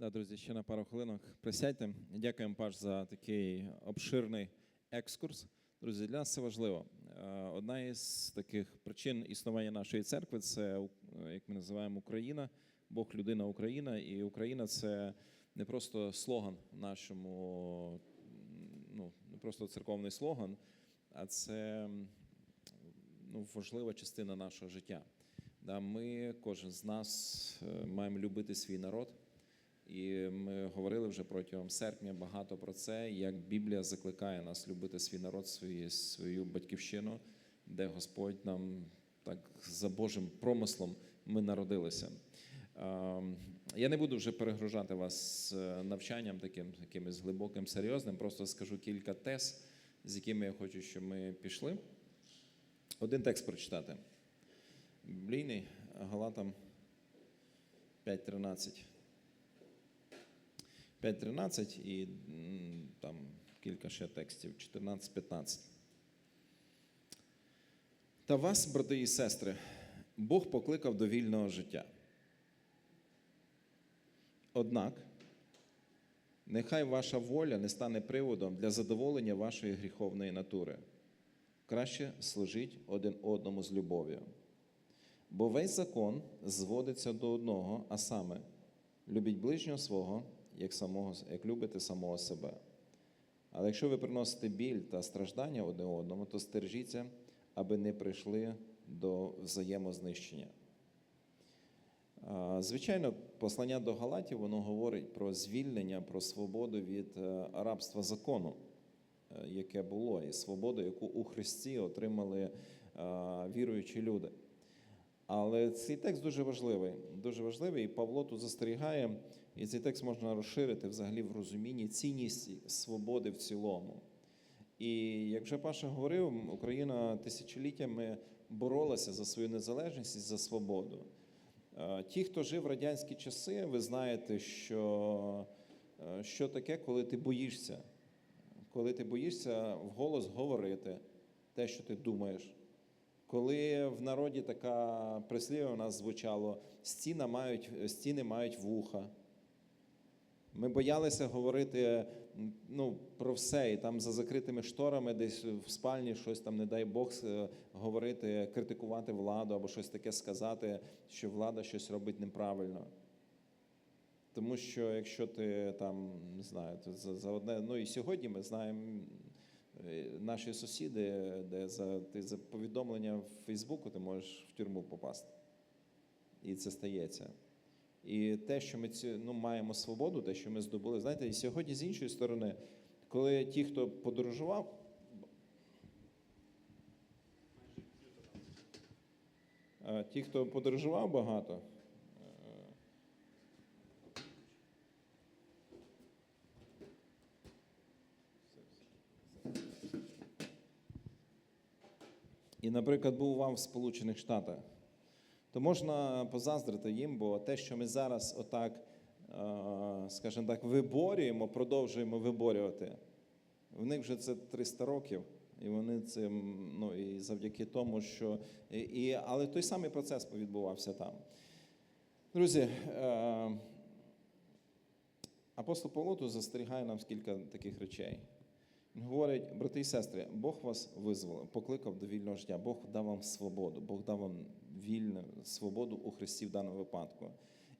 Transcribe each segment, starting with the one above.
Да, друзі, ще на пару хвилинок присядьте. Дякуємо, Паш, за такий обширний екскурс. Друзі, для нас це важливо. Е, Одна із таких причин існування нашої церкви це, як ми називаємо, Україна, Бог, людина, Україна. І Україна це не просто слоган нашому, ну, не просто церковний слоган, а це ну, важлива частина нашого життя. Да, Ми, кожен з нас, е, маємо любити свій народ. І ми говорили вже протягом серпня багато про це, як Біблія закликає нас любити свій народ, свою, свою батьківщину, де Господь нам так за Божим промислом ми народилися. Ем, Я не буду вже перегружати вас е, навчанням таким якимось глибоким, серйозним. Просто скажу кілька тез, з якими я хочу, щоб ми пішли. Один текст прочитати. Біблійний Галатам 5.13. 5.13 і там кілька ще текстів, 14-15. Та вас, брати і сестри, Бог покликав до вільного життя. Однак, нехай ваша воля не стане приводом для задоволення вашої гріховної натури. Краще служіть один одному з любов'ю. Бо весь закон зводиться до одного, а саме любіть ближнього свого, як, самого, як любите самого себе. Але якщо ви приносите біль та страждання одне одному, то стержіться, аби не прийшли до взаємознищення. Звичайно, послання до Галатів воно говорить про звільнення, про свободу від е, рабства закону, е, яке було, і свободу, яку у Христі отримали е, віруючі люди. Але цей текст дуже важливий, дуже важливий, і Павло тут застерігає, і цей текст можна розширити взагалі в розумінні цінність свободи в цілому. І як вже Паша говорив, Україна тисячоліттями боролася за свою незалежність і за свободу. Е, Ті, хто жив в радянські часи, ви знаєте, що, е, що таке, коли ти боїшся, коли ти боїшся вголос говорити те, що ти думаєш. Коли в народі така прислів'я у нас звучало, стіни мають, стіни мають вуха. Ми боялися говорити ну, про все, і там за закритими шторами, десь в спальні щось там, не дай Бог, е, говорити, критикувати владу або щось таке сказати, що влада щось робить неправильно. Тому що якщо ти там не знаю, за, за одне, ну і сьогодні ми знаємо наші сусіди, де за ти за повідомлення в Фейсбуку ти можеш в тюрму попасти. І це стається. І те, що ми ці, ну, маємо свободу, те, що ми здобули, знаєте, і сьогодні з іншої сторони, коли ті, хто подорожував, е, ті, хто подорожував багато, е, і, наприклад, був вам в Сполучених Штатах, то можна позаздрити їм, бо те, що ми зараз отак, е, скажімо так, виборюємо, продовжуємо виборювати, в них вже це 300 років. І вони цим, ну і завдяки тому, що і, але той самий процес відбувався там. Друзі, е, апостол Павло застерігає нам кілька таких речей. Він говорить, брати і сестри, Бог вас визволив, покликав до вільного життя, Бог дав вам свободу, Бог дав вам вільну свободу у Христі в даному випадку.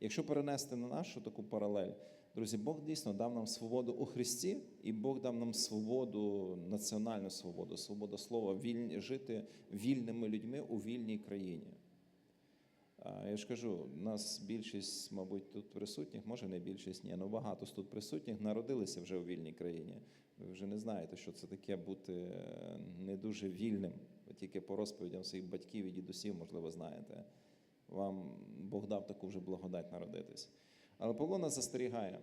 Якщо перенести на нашу таку паралель, друзі, Бог дійсно дав нам свободу у Христі, і Бог дав нам свободу, національну свободу, свободу слова, вільні, жити вільними людьми у вільній країні. Я ж кажу, нас більшість, мабуть, тут присутніх, може не більшість, ні, але багато з тут присутніх народилися вже у вільній країні. Ви вже не знаєте, що це таке бути е, не дуже вільним. Ви тільки по розповідям своїх батьків і дідусів, можливо, знаєте. Вам Бог дав таку вже благодать народитись. Але Павло нас застерігає,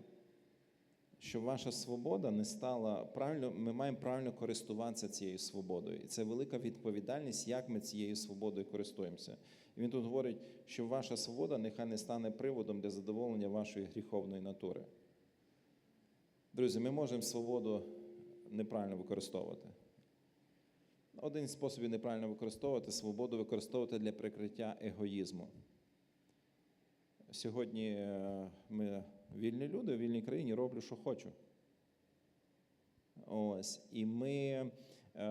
що ваша свобода не стала правильно, ми маємо правильно користуватися цією свободою. І це велика відповідальність, як ми цією свободою користуємося. І він тут говорить, що ваша свобода нехай не стане приводом для задоволення вашої гріховної натури. Друзі, ми можемо свободу неправильно використовувати. Один з способів неправильно використовувати свободу використовувати для прикриття егоїзму. сьогодні е, ми вільні люди, в вільній країні роблю, що хочу. Ось. І ми е,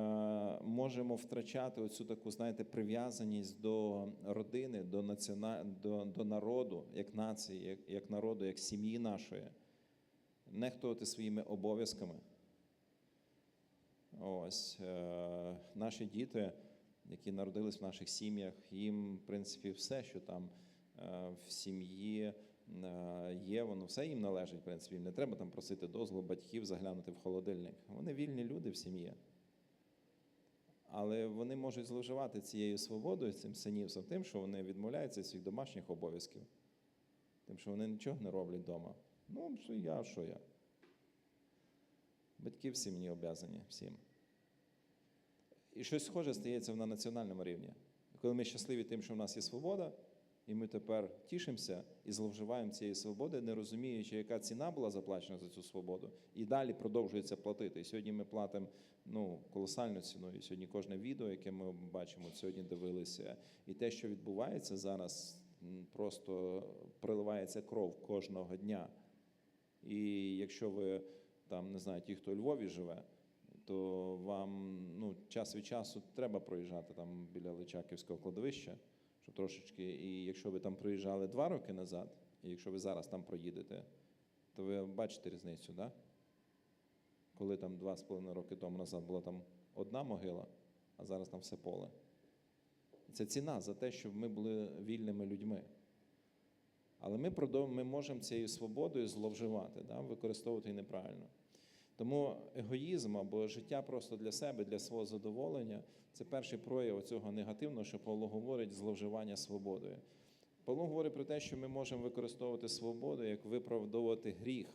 можемо втрачати оцю таку, знаєте, прив'язаність до родини, до, націона... до, до народу, як нації, як, як народу, як сім'ї нашої, нехтувати своїми обов'язками. Ось е, наші діти, які народились в наших сім'ях, їм, в принципі, все, що там е, в сім'ї е, є, воно все їм належить. В принципі, не треба там просити дозволу батьків заглянути в холодильник. Вони вільні люди в сім'ї. Але вони можуть зловживати цією свободою, цим синівством, тим, що вони відмовляються від своїх домашніх обов'язків, тим, що вони нічого не роблять вдома. Ну, що я, що я. Батьки всі мені обязані, всім. І щось схоже стається на національному рівні. Коли ми щасливі тим, що в нас є свобода, і ми тепер тішимося і зловживаємо цієї свободи, не розуміючи, яка ціна була заплачена за цю свободу, і далі продовжується платити. І сьогодні ми платимо ну, колосальну ціну. І сьогодні кожне відео, яке ми бачимо, сьогодні дивилися, і те, що відбувається зараз, просто приливається кров кожного дня. І якщо ви там не знаю, ті, хто у Львові живе, то вам ну, час від часу треба проїжджати там біля Личаківського кладовища, щоб трошечки. І якщо ви там проїжджали два роки назад, і якщо ви зараз там проїдете, то ви бачите різницю, да? Коли там два з половиною роки тому назад була там одна могила, а зараз там все поле. Це ціна за те, щоб ми були вільними людьми. Але ми, ми можемо цією свободою зловживати, да? використовувати її неправильно. Тому егоїзм або життя просто для себе, для свого задоволення це перший прояв цього негативного, що Павло говорить, зловживання свободою. Павло говорить про те, що ми можемо використовувати свободу як виправдовувати гріх.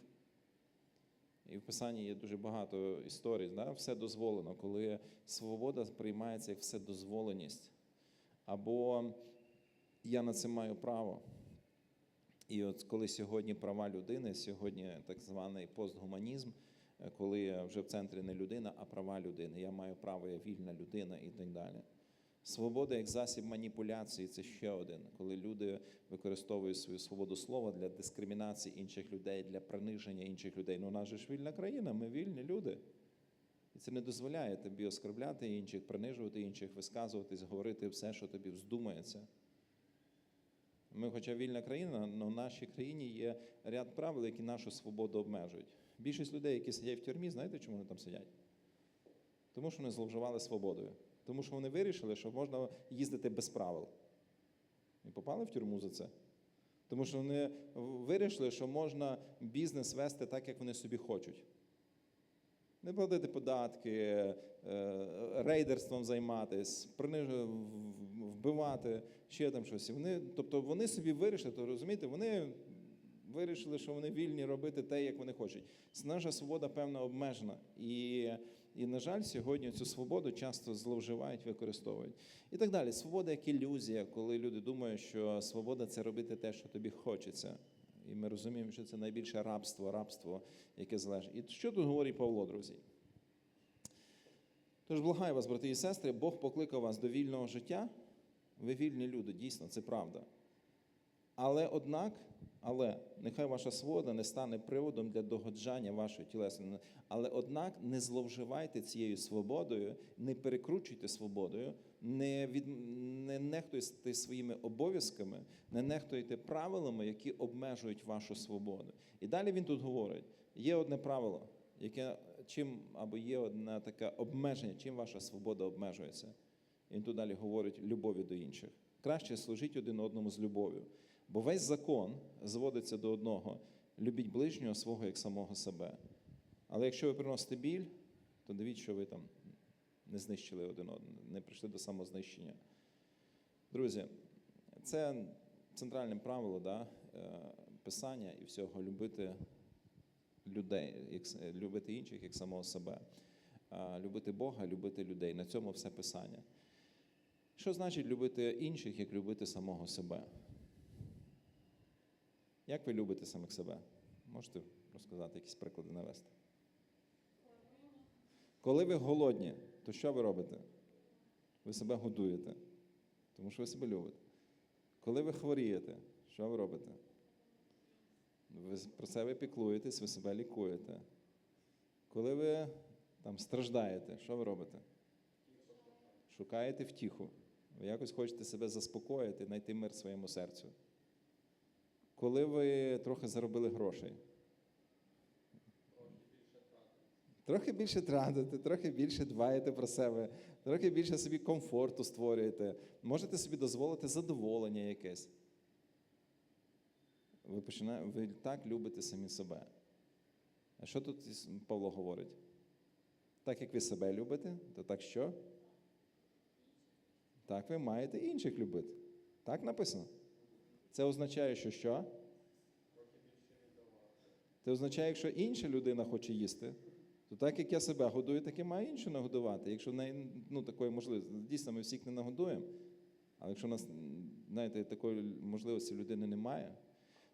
І в Писанні є дуже багато історій, да? все дозволено, коли свобода сприймається як вседозволеність. Або я на це маю право. І от коли сьогодні права людини, сьогодні так званий постгуманізм, коли вже в центрі не людина, а права людини. Я маю право, я вільна людина і так далі. Свобода як засіб маніпуляції це ще один, коли люди використовують свою свободу слова для дискримінації інших людей, для приниження інших людей. Ну, у нас же ж вільна країна, ми вільні люди. І це не дозволяє тобі оскорбляти інших, принижувати інших, висказуватись, говорити все, що тобі вздумається. Ми, хоча вільна країна, але в нашій країні є ряд правил, які нашу свободу обмежують. Більшість людей, які сидять в тюрмі, знаєте, чому вони там сидять? Тому що вони зловживали свободою. Тому що вони вирішили, що можна їздити без правил. І попали в тюрму за це. Тому що вони вирішили, що можна бізнес вести так, як вони собі хочуть. Не платити податки, е, рейдерством займатися, вбивати, ще там щось. Вони, тобто вони собі вирішили, то розумієте, вони вирішили, що вони вільні робити те, як вони хочуть. Наша свобода, певно, обмежена. І, і, на жаль, сьогодні цю свободу часто зловживають, використовують. І так далі. Свобода як ілюзія, коли люди думають, що свобода це робити те, що тобі хочеться. І ми розуміємо, що це найбільше рабство, рабство, яке залежить. І що тут говорить Павло, друзі? Тож благаю вас, брати і сестри, Бог покликав вас до вільного життя. Ви вільні люди, дійсно, це правда. Але однак, але нехай ваша свобода не стане приводом для догоджання вашої тілесної. Але однак не зловживайте цією свободою, не перекручуйте свободою, не, від, не нехтуйте своїми обов'язками, не нехтуйте правилами, які обмежують вашу свободу. І далі він тут говорить: є одне правило, яке чим або є одне таке обмеження, чим ваша свобода обмежується. І він тут далі говорить любові до інших. Краще служіть один одному з любов'ю. Бо весь закон зводиться до одного: любіть ближнього свого як самого себе. Але якщо ви приносите біль, то дивіть, що ви там не знищили один одного, не прийшли до самознищення. Друзі, це центральне правило да, е, писання і всього любити людей, любити інших як самого себе. Любити Бога, любити людей. На цьому все писання. Що значить любити інших, як любити самого себе? Як ви любите самих себе? Можете розказати якісь приклади навести? Коли ви голодні, то що ви робите? Ви себе годуєте, тому що ви себе любите. Коли ви хворієте, що ви робите? ви про себе піклуєтесь, ви себе лікуєте. Коли ви там страждаєте, що ви робите? Шукаєте втіху. Ви якось хочете себе заспокоїти, знайти мир своєму серцю. Коли ви трохи заробили грошей. Трохи більше тратите, трохи більше дбаєте про себе, трохи більше собі комфорту створюєте. Можете собі дозволити задоволення якесь. Ви, починає, ви так любите самі себе. А що тут Павло говорить? Так як ви себе любите, то так що? Так ви маєте інших любити. Так написано. Це означає, що що? Це означає, якщо інша людина хоче їсти, то так як я себе годую, так і маю іншу нагодувати. Якщо в неї ну, такої можливості, дійсно, ми всіх не нагодуємо. Але якщо у нас, знаєте, такої можливості людини немає,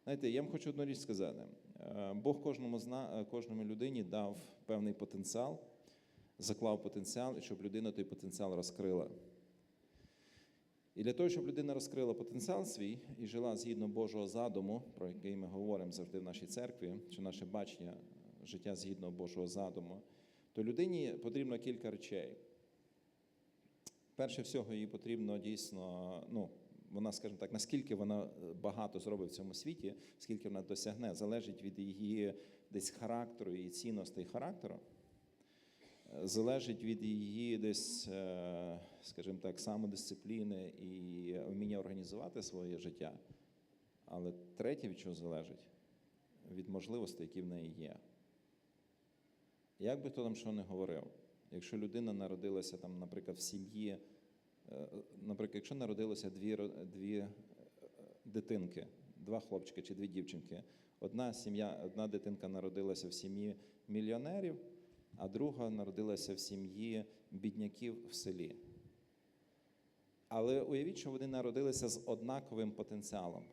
знаєте, я вам хочу одну річ сказати. Е, Бог кожному зна, е, кожному людині дав певний потенціал, заклав потенціал, і щоб людина той потенціал розкрила. І для того, щоб людина розкрила потенціал свій і жила згідно Божого задуму, про який ми говоримо завжди в нашій церкві, чи наше бачення життя згідно Божого задуму, то людині потрібно кілька речей. Перше всього, їй потрібно дійсно, ну, вона, скажімо так, наскільки вона е, багато зробить в цьому світі, скільки вона досягне, залежить від її десь характеру, її цінностей характеру залежить від її десь, е, скажімо так, самодисципліни і вміння організувати своє життя. Але третє, від чого залежить, від можливостей, які в неї є. Як би хто там що не говорив, якщо людина народилася там, наприклад, в сім'ї, е, наприклад, якщо народилося дві, дві е, дитинки, два хлопчики чи дві дівчинки, одна сім'я, одна дитинка народилася в сім'ї мільйонерів, а друга народилася в сім'ї бідняків в селі. Але уявіть, що вони народилися з однаковим потенціалом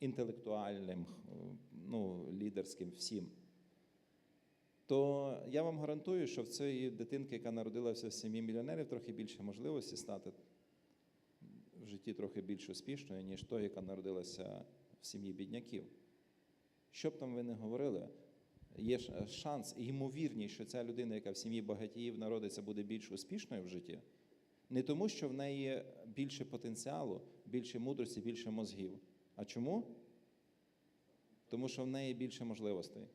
інтелектуальним, ну, лідерським, всім. То я вам гарантую, що в цієї дитинки, яка народилася в сім'ї мільйонерів, трохи більше можливості стати в житті трохи більш успішною, ніж той, яка народилася в сім'ї бідняків. Що б там ви не говорили, є шанс, і ймовірність, що ця людина, яка в сім'ї багатіїв народиться, буде більш успішною в житті. Не тому, що в неї більше потенціалу, більше мудрості, більше мозгів. А чому? Тому що в неї більше можливостей.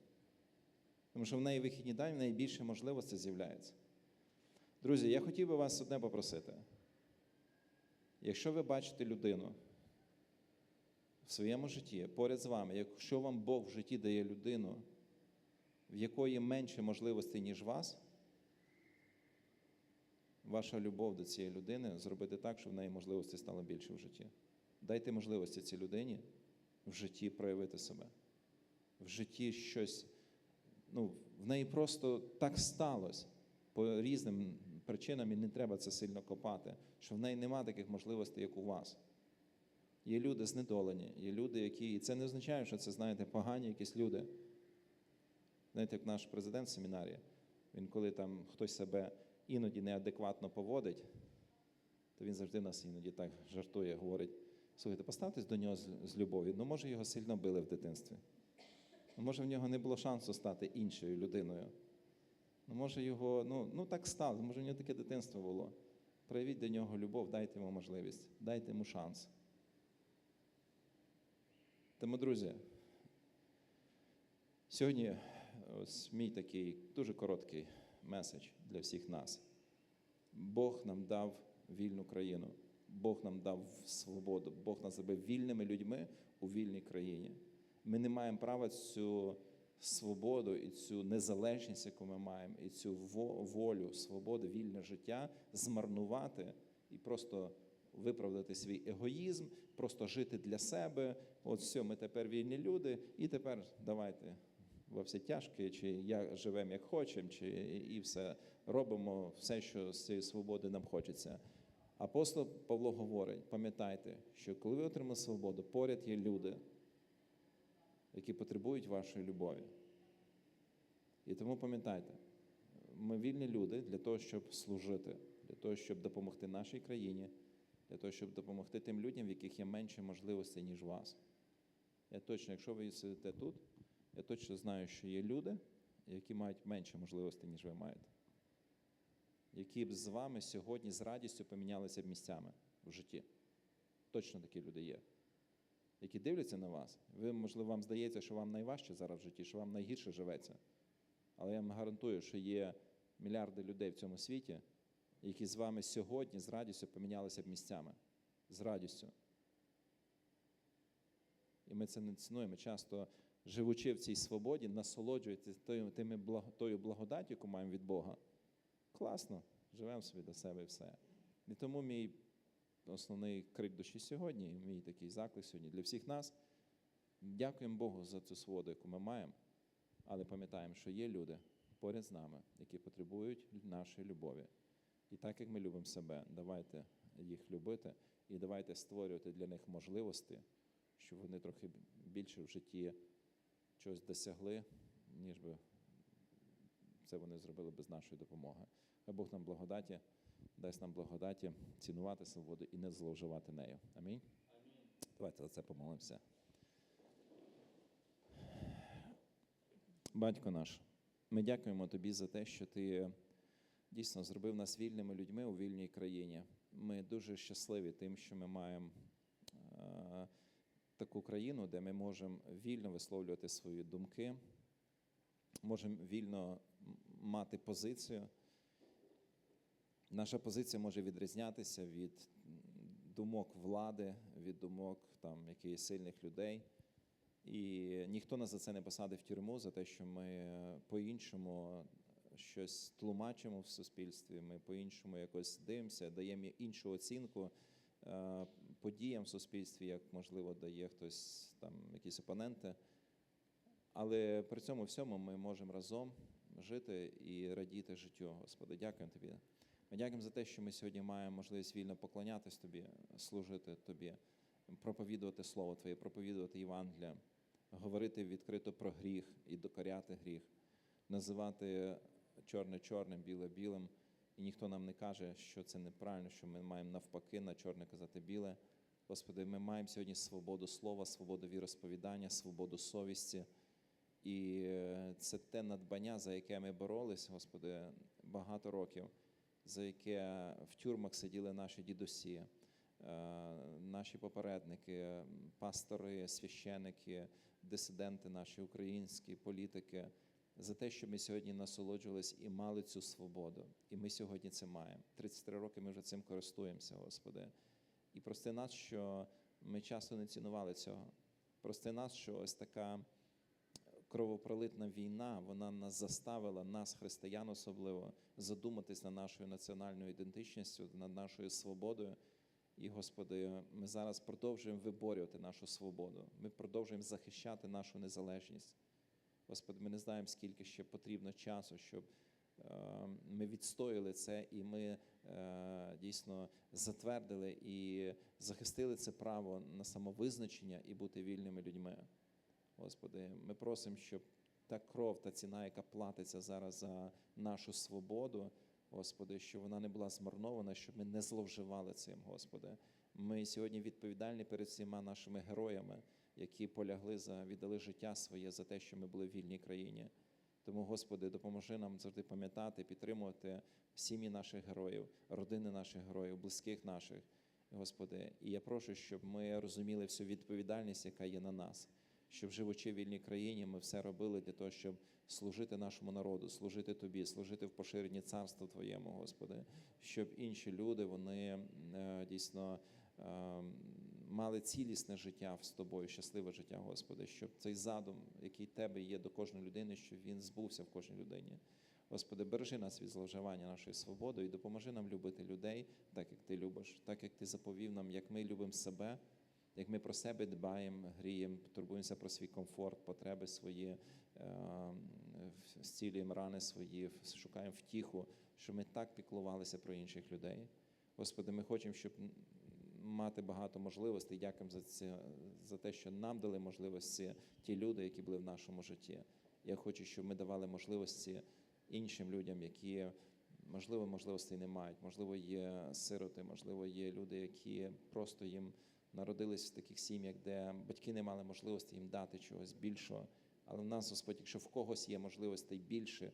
Тому що в неї вихідні дані, в неї більше можливостей з'являється. Друзі, я хотів би вас одне попросити. Якщо ви бачите людину в своєму житті поряд з вами, якщо вам Бог в житті дає людину, в якої менше можливостей, ніж вас, ваша любов до цієї людини зробити так, щоб в неї можливості стало більше в житті. Дайте можливості цій людині в житті проявити себе. В житті щось, ну, в неї просто так сталося по різним причинам, і не треба це сильно копати, що в неї нема таких можливостей, як у вас. Є люди знедолені, є люди, які. І це не означає, що це, знаєте, погані якісь люди. Знаєте, як наш президент в семінарі, він коли там хтось себе іноді неадекватно поводить, то він завжди нас іноді так жартує, говорить: слухайте, поставтесь до нього з, з любов'ю. Ну, може, його сильно били в дитинстві. Ну, може, в нього не було шансу стати іншою людиною. Ну, може, його, ну, ну так стало, може, в нього таке дитинство було. Проявіть до нього любов, дайте йому можливість, дайте йому шанс. Тому, друзі, сьогодні ось мій такий дуже короткий меседж для всіх нас. Бог нам дав вільну країну, Бог нам дав свободу, Бог нас зробив вільними людьми у вільній країні. Ми не маємо права цю свободу і цю незалежність, яку ми маємо, і цю волю, свободу, вільне життя змарнувати і просто виправдати свій егоїзм, просто жити для себе. От все, ми тепер вільні люди, і тепер давайте во все тяжке, чи я живемо як хочемо, чи і все робимо все, що з цієї свободи нам хочеться. Апостол Павло говорить: пам'ятайте, що коли ви отримали свободу, поряд є люди, які потребують вашої любові. І тому пам'ятайте, ми вільні люди для того, щоб служити, для того, щоб допомогти нашій країні, для того, щоб допомогти тим людям, в яких є менше можливостей, ніж вас. Я точно, якщо ви сидите тут, я точно знаю, що є люди, які мають менше можливостей, ніж ви маєте. Які б з вами сьогодні з радістю помінялися б місцями в житті. Точно такі люди є. Які дивляться на вас. Ви, можливо, вам здається, що вам найважче зараз в житті, що вам найгірше живеться. Але я вам гарантую, що є мільярди людей в цьому світі, які з вами сьогодні з радістю помінялися б місцями. З радістю. І ми це не цінуємо. Часто, живучи в цій свободі, насолоджуєтеся тою, тими тою благодаттю, яку маємо від Бога. Класно, живемо собі до себе і все. І тому мій основний крик душі сьогодні, мій такий заклик сьогодні для всіх нас. Дякуємо Богу за цю свободу, яку ми маємо, але пам'ятаємо, що є люди поряд з нами, які потребують нашої любові. І так як ми любимо себе, давайте їх любити і давайте створювати для них можливості, щоб вони трохи більше в житті чогось досягли, ніж би це вони зробили без нашої допомоги. Хай Бог нам благодаті, дасть нам благодаті цінувати свободу і не зловживати нею. Амінь. Давайте за це помолимося. Батько наш, ми дякуємо тобі за те, що ти дійсно зробив нас вільними людьми у вільній країні. Ми дуже щасливі тим, що ми маємо е, таку країну, де ми можемо вільно висловлювати свої думки, можемо вільно мати позицію. Наша позиція може відрізнятися від думок влади, від думок там, якихось сильних людей. І ніхто нас за це не посадив в тюрму, за те, що ми по-іншому щось тлумачимо в суспільстві, ми по-іншому якось дивимося, даємо іншу оцінку е, подіям в суспільстві, як можливо дає хтось там якісь опоненти. Але при цьому всьому ми можемо разом жити і радіти життю. Господи, дякуємо тобі. Ми дякуємо за те, що ми сьогодні маємо можливість вільно поклонятись тобі, служити тобі, проповідувати Слово Твоє, проповідувати Євангелія, говорити відкрито про гріх і докоряти гріх, називати чорне чорним, біле білим. І ніхто нам не каже, що це неправильно, що ми маємо навпаки на чорне казати біле. Господи, ми маємо сьогодні свободу слова, свободу віросповідання, свободу совісті. І е, це те надбання, за яке ми боролись, Господи, багато років, за яке в тюрмах сиділи наші дідусі, е, наші попередники, пастори, священики, дисиденти наші українські, політики, за те, що ми сьогодні насолоджувались і мали цю свободу. І ми сьогодні це маємо. 33 роки ми вже цим користуємося, Господи. І прости нас, що ми часто не цінували цього. Прости нас, що ось така кровопролитна війна, вона нас заставила, нас, християн особливо, задуматись над нашою національною ідентичністю, над нашою свободою. І, Господи, ми зараз продовжуємо виборювати нашу свободу. Ми продовжуємо захищати нашу незалежність. Господи, ми не знаємо, скільки ще потрібно часу, щоб е, ми відстояли це, і ми е, дійсно затвердили і захистили це право на самовизначення і бути вільними людьми. Господи, ми просимо, щоб та кров, та ціна, яка платиться зараз за нашу свободу, Господи, щоб вона не була змарнована, щоб ми не зловживали цим, Господи. Ми сьогодні відповідальні перед всіма нашими героями, які полягли за віддали життя своє за те, що ми були в вільній країні. Тому, Господи, допоможи нам завжди пам'ятати, підтримувати сім'ї наших героїв, родини наших героїв, близьких наших, Господи. І я прошу, щоб ми розуміли всю відповідальність, яка є на нас, щоб живучи в вільній країні, ми все робили для того, щоб служити нашому народу, служити Тобі, служити в поширенні царства Твоєму, Господи, щоб інші люди вони е, дійсно е, мали цілісне життя з тобою, щасливе життя, Господи, щоб цей задум, який тебе є до кожної людини, щоб він збувся в кожній людині. Господи, бережи нас від зловживання нашої свободи і допоможи нам любити людей, так як ти любиш, так як ти заповів нам, як ми любимо себе, як ми про себе дбаємо, гріємо, турбуємося про свій комфорт, потреби свої, е, зцілюємо рани свої, шукаємо втіху, що ми так піклувалися про інших людей. Господи, ми хочемо, щоб мати багато можливостей. Дякуємо за це, за те, що нам дали можливості ті люди, які були в нашому житті. Я хочу, щоб ми давали можливості іншим людям, які можливо можливостей не мають. Можливо, є сироти, можливо, є люди, які просто їм народились в таких сім'ях, де батьки не мали можливості їм дати чогось більшого. Але в нас, Господь, якщо в когось є можливостей більше,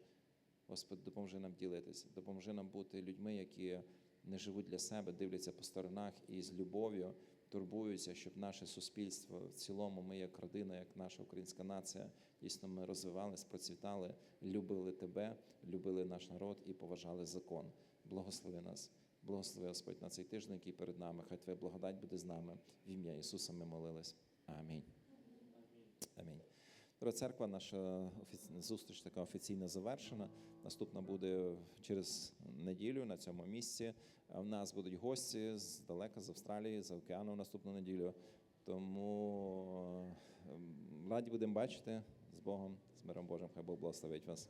Господь, допоможи нам ділитися, допоможи нам бути людьми, які не живуть для себе, дивляться по сторонах і з любов'ю турбуються, щоб наше суспільство в цілому, ми як родина, як наша українська нація, дійсно ми розвивались, процвітали, любили тебе, любили наш народ і поважали закон. Благослови нас. Благослови Господь на цей тиждень, який перед нами. Хай Твоя благодать буде з нами. В ім'я Ісуса ми молились. Амінь. Амінь. Церква, наша зустріч така офіційно завершена. Наступна буде через неділю на цьому місці. В нас будуть гості з далека, з Австралії, з океану наступну неділю. Тому ем, раді будемо бачити з Богом, з миром Божим. Хай Бог благословить вас.